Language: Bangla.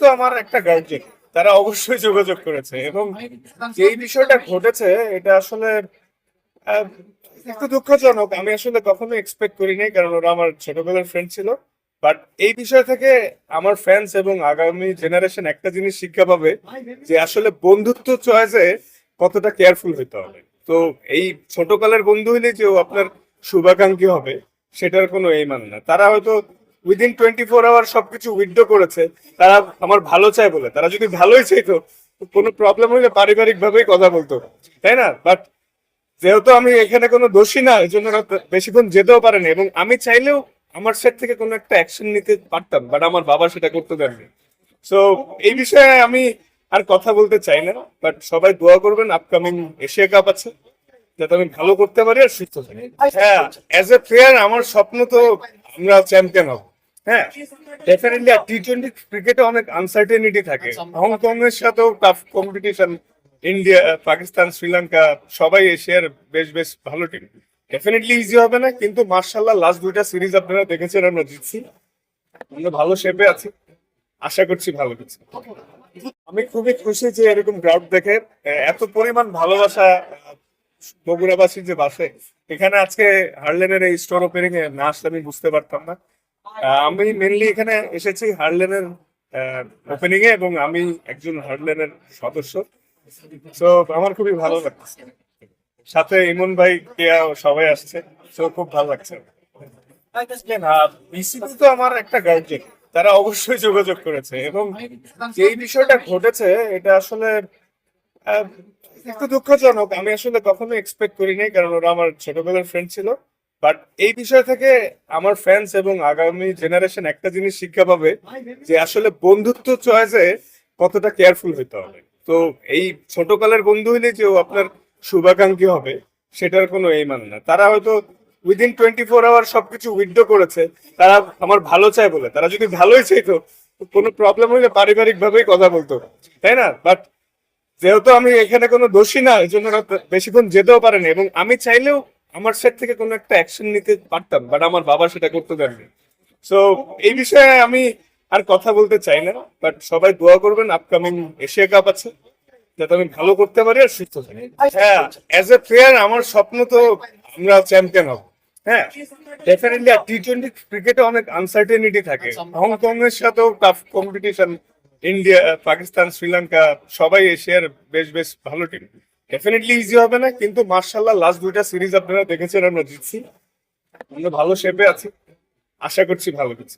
তো আমার একটা গার্জেন তারা অবশ্যই যোগাযোগ করেছে এবং এই বিষয়টা ঘটেছে এটা আসলে একটু দুঃখজনক। আমি আসলে কখনো এক্সপেক্ট করিনি কারণ ওরা আমার ছোটবেলার ফ্রেন্ড ছিল। বাট এই বিষয় থেকে আমার ফ্যান্স এবং আগামী জেনারেশন একটা জিনিস শিক্ষা পাবে যে আসলে বন্ধুত্ব চয়েসে কতটা কেয়ারফুল হইতে হবে। তো এই ছোটকালের বন্ধু হইলে যে ও আপনার শুভাকাঙ্ক্ষী হবে সেটার কোনো এই মানে না। তারা হয়তো উইদিন টোয়েন্টি ফোর আওয়ার সবকিছু উইথড্র করেছে, তারা আমার ভালো চায় বলে। তারা যদি ভালোই চাইতো, কোনো প্রবলেম হইলে পারিবারিক ভাবেই কথা বলতো, তাই না? বাট যেহেতু আমি এখানে কোনো দোষী না, এই জন্য বেশিক্ষণ যেতেও পারেনি। এবং আমি চাইলেও আমার সেট থেকে কোনো একটা অ্যাকশন নিতে পারতাম বাট আমার বাবা সেটা করতে দেননি। সো এই বিষয়ে আমি আর কথা বলতে চাই না বাট সবাই দোয়া করবেন আপকামিং এশিয়া কাপ আছে, যাতে আমি ভালো করতে পারি আর সুস্থ থাকি। হ্যাঁ অ্যাজ এ প্লেয়ার আমার স্বপ্ন তো আমরা চ্যাম্পিয়ন হব। হ্যাঁ ডেফিনেটলি টি টোয়েন্টি ক্রিকেটে অনেক আনসার্টেনিটি থাকে। হংকং এর সাথেও tough competition India Pakistan Sri Lanka সবাই এশিয়ার বেশ বেশ ভালো টিম ডেফিনেটলি ইজি হবে না কিন্তু মার্শাল্লাহ লাস্ট দুইটা সিরিজ আপনারা দেখেছেন আমরা জিতছি। আমরা ভালো শেপে আছি। আশা করছি ভালো কিছু। আমি খুবই খুশি যে এরকম গ্রাউন্ড দেখে এত পরিমাণ ভালোবাসা বগুড়াবাসীর যে বাসে। এখানে আজকে হার্লেনের এই স্টোর ওপেনিং এ না আসলে আমি বুঝতে পারতাম না। আমি মেনলি এখানে এসেছি হার্লেনের ওপেনিং এ এবং আমি একজন হার্লেনের সদস্য। তো আমার খুবই ভালো লাগছে। সাথে ইমন ভাই, কেয়া, সবাই আসছে। তো খুব ভালো লাগছে। তো আমার একটা গার্জেন তারা অবশ্যই যোগাযোগ করেছে। এবং এই বিষয়টা ঘটেছে, এটা আসলে একটু দুঃখজনক। আমি আসলে কখনো এক্সপেক্ট করিনি, কারণ ওরা আমার ছোটবেলার ফ্রেন্ড ছিল। বাট এই বিষয় থেকে আমার ফ্যান্স এবং আগামী জেনারেশন একটা জিনিস শিক্ষা পাবে যে আসলে বন্ধুত্ব চয়েসে কতটা কেয়ারফুল হইতে হবে। তো এই ছোটকালের বন্ধু হইলে যে ও আপনার শুভাকাঙ্ক্ষী হবে, সেটার কোনো এই মানে না। তারা হয়তো উইদিন টোয়েন্টি ফোর আওয়ার সবকিছু উইথড্র করেছে। তারা আমার ভালো চায় বলে। তারা যদি ভালোই চাইতো, কোনো প্রবলেম হইলে পারিবারিক ভাবেই কথা বলতো। তাই না? বাট যেহেতু আমি এখানে কোনো দোষী না এই জন্য বেশিক্ষণ যেতেও পারেনি। এবং আমি চাইলেও আমার সেট থেকে কোনো একটা অ্যাকশন নিতে পারতাম বাট আমার বাবা সেটা করতে দেননি। সো এই বিষয়ে আমি আর কথা বলতে চাই না বাট সবাই দোয়া করবেন আপকামিং এশিয়া কাপ আছে, যাতে আমি ভালো করতে পারি আর সুস্থ থাকি। হ্যাঁ অ্যাজ এ প্লেয়ার আমার স্বপ্ন তো আমরা চ্যাম্পিয়ন হব। হ্যাঁ ডেফিনেটলি আর টি টোয়েন্টি ক্রিকেটে অনেক আনসার্টেনিটি থাকে। হংকং এর সাথেও tough competition India Pakistan Sri Lanka সবাই এশিয়ার বেশ বেশ ভালো টিম ডেফিনেটলি ইজি হবে না, কিন্তু মার্শাল্লাহ লাস্ট দুইটা সিরিজ আপনারা দেখেছেন, আমরা জিতছি আমরা ভালো শেপে আছি। আশা করছি ভালো কিছু।